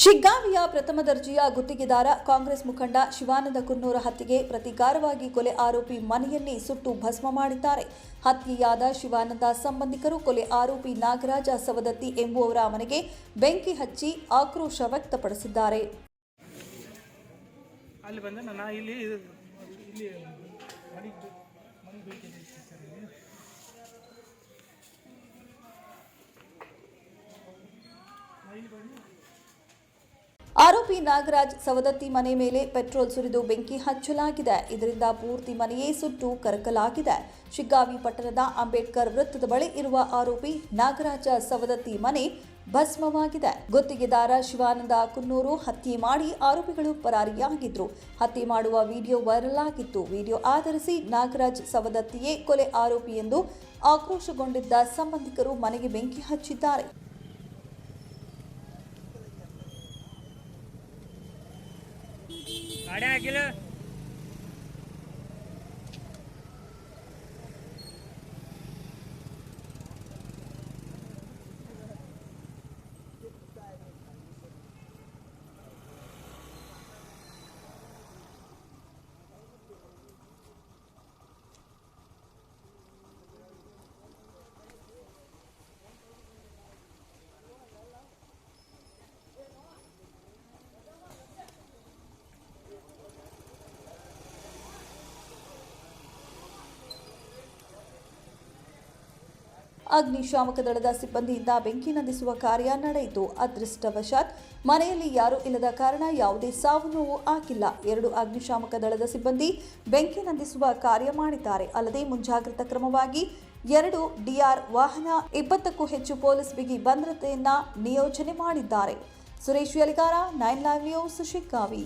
ಶಿಗ್ಗಾವಿಯ ಪ್ರಥಮ ದರ್ಜೆಯ ಗುತ್ತಿಗೆದಾರ ಕಾಂಗ್ರೆಸ್ ಮುಖಂಡ ಶಿವಾನಂದ ಕುನ್ನೂರ ಹತ್ಯೆಗೆ ಪ್ರತಿಕಾರವಾಗಿ ಕೊಲೆ ಆರೋಪಿ ಮನೆಯಲ್ಲಿ ಸುಟ್ಟು ಭಸ್ಮ ಮಾಡಿದ್ದಾರೆ. ಹತ್ಯೆಯಾದ ಶಿವಾನಂದ ಸಂಬಂಧಿಕರು ಕೊಲೆ ಆರೋಪಿ ನಾಗರಾಜ ಸವದತ್ತಿ ಎಂಬುವವರ ಮನೆಗೆ ಬೆಂಕಿ ಹಚ್ಚಿ ಆಕ್ರೋಶ ವ್ಯಕ್ತಪಡಿಸಿದ್ದಾರೆ. ಇಲ್ಲಿ ಇದು- ಇಲ್ಲಿ ಮನೆಗೆ ಮನೆಗೆ ಬೇಕಿದೆ ಸರ್ ಇಲ್ಲಿ ನಾ ಇಲ್ಲಿ ಬನ್ನಿ ಆರೋಪಿ ನಾಗರಾಜ್ ಸವದತ್ತಿ ಮನೆ ಮೇಲೆ ಪೆಟ್ರೋಲ್ ಸುರಿದು ಬೆಂಕಿ ಹಚ್ಚಲಾಗಿದೆ. ಇದರಿಂದ ಪೂರ್ತಿ ಮನೆಯೇ ಸುಟ್ಟು ಕರಕಲಾಗಿದೆ. ಶಿಗ್ಗಾವಿ ಪಟ್ಟಣದ ಅಂಬೇಡ್ಕರ್ ವೃತ್ತದ ಬಳಿ ಇರುವ ಆರೋಪಿ ನಾಗರಾಜ ಸವದತ್ತಿ ಮನೆ ಭಸ್ಮವಾಗಿದೆ. ಗುತ್ತಿಗೆದಾರ ಶಿವಾನಂದ ಕುನ್ನೂರು ಹತ್ಯೆ ಮಾಡಿ ಆರೋಪಿಗಳು ಪರಾರಿಯಾಗಿದ್ರು. ಹತ್ಯೆ ಮಾಡುವ ವಿಡಿಯೋ ವೈರಲ್ ಆಗಿತ್ತು. ವಿಡಿಯೋ ಆಧರಿಸಿ ನಾಗರಾಜ್ ಸವದತ್ತಿಯೇ ಕೊಲೆ ಆರೋಪಿ ಎಂದು ಆಕ್ರೋಶಗೊಂಡಿದ್ದ ಸಂಬಂಧಿಕರು ಮನೆಗೆ ಬೆಂಕಿ ಹಚ್ಚಿದ್ದಾರೆ. गाड्या गेलं ಅಗ್ನಿಶಾಮಕ ದಳದ ಸಿಬ್ಬಂದಿಯಿಂದ ಬೆಂಕಿ ನಂದಿಸುವ ಕಾರ್ಯ ನಡೆಯಿತು. ಅದೃಷ್ಟವಶಾತ್ ಮನೆಯಲ್ಲಿ ಯಾರೂ ಇಲ್ಲದ ಕಾರಣ ಯಾವುದೇ ಸಾವು ನೋವು ಆಗಿಲ್ಲ ಎರಡು ಅಗ್ನಿಶಾಮಕ ದಳದ ಸಿಬ್ಬಂದಿ ಬೆಂಕಿ ನಂದಿಸುವ ಕಾರ್ಯ ಮಾಡಿದ್ದಾರೆ. ಅಲ್ಲದೆ ಮುಂಜಾಗ್ರತಾ ಕ್ರಮವಾಗಿ ಎರಡು ಡಿಆರ್ ವಾಹನ, ಇಪ್ಪತ್ತಕ್ಕೂ ಹೆಚ್ಚು ಪೊಲೀಸ್ ಬಿಗಿ ಭದ್ರತೆಯನ್ನ ನಿಯೋಜನೆ ಮಾಡಿದ್ದಾರೆ. Suresh Yaligar nine live news Shiggavi